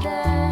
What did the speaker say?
때?